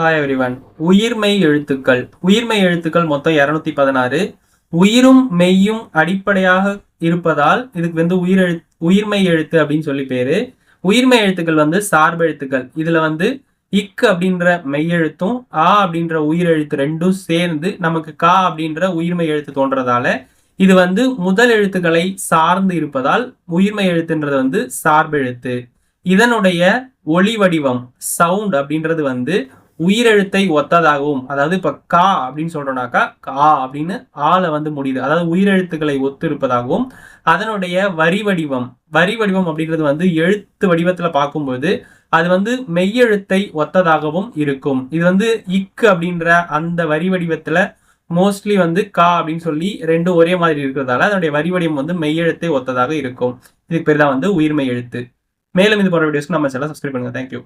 Hi everyone உயிர்மெய் எழுத்துக்கள். உயிர்மெய் எழுத்துக்கள் மொத்தம் இரநூத்தி பதினாறு. உயிரும் மெய்யும் அடிப்படையாக இருப்பதால் இதுக்கு வந்து உயிர் எழு உயிர்மெய் எழுத்து அப்படின்னு சொல்லி பேரு. உயிர்மெய் எழுத்துக்கள் வந்து சார்பு எழுத்துக்கள். இதுல வந்து இக் அப்படின்ற மெய்யெழுத்தும் ஆ அப்படின்ற உயிரெழுத்து ரெண்டும் சேர்ந்து நமக்கு கா அப்படின்ற உயிர்மெய் எழுத்து தோன்றதால இது வந்து முதல் எழுத்துக்களை சார்ந்து இருப்பதால் உயிர்மெய் எழுத்துன்றது வந்து சார்பு எழுத்து. இதனுடைய ஒளி வடிவம் சவுண்ட் அப்படின்றது வந்து உயிரெழுத்தை ஒத்ததாகவும் அதாவது இப்ப கா அப்படின்னு சொல்றோம்னாக்கா கா அப்படின்னு ஆல வந்து முடியுது. அதாவது உயிரெழுத்துக்களை ஒத்து இருப்பதாகவும் அதனுடைய வரி வடிவம் வரி வடிவம் அப்படின்றது வந்து எழுத்து வடிவத்துல பார்க்கும்போது அது வந்து மெய்யெழுத்தை ஒத்ததாகவும் இருக்கும். இது வந்து இக்கு அப்படின்ற அந்த வரி வடிவத்துல மோஸ்ட்லி வந்து கா அப்படின்னு சொல்லி ரெண்டும் ஒரே மாதிரி இருக்கிறதால அதனுடைய வரி வடிவம் வந்து மெய்யெழுத்தை ஒத்ததாக இருக்கும். இதுக்கு பேர் தான் வந்து உயிர்மெய் எழுத்து மேலும் இது போன்ற வீடியோஸ்க்கு நம்ம சேனல் சப்ஸ்கிரைப் பண்ணுங்க. தேங்க்யூ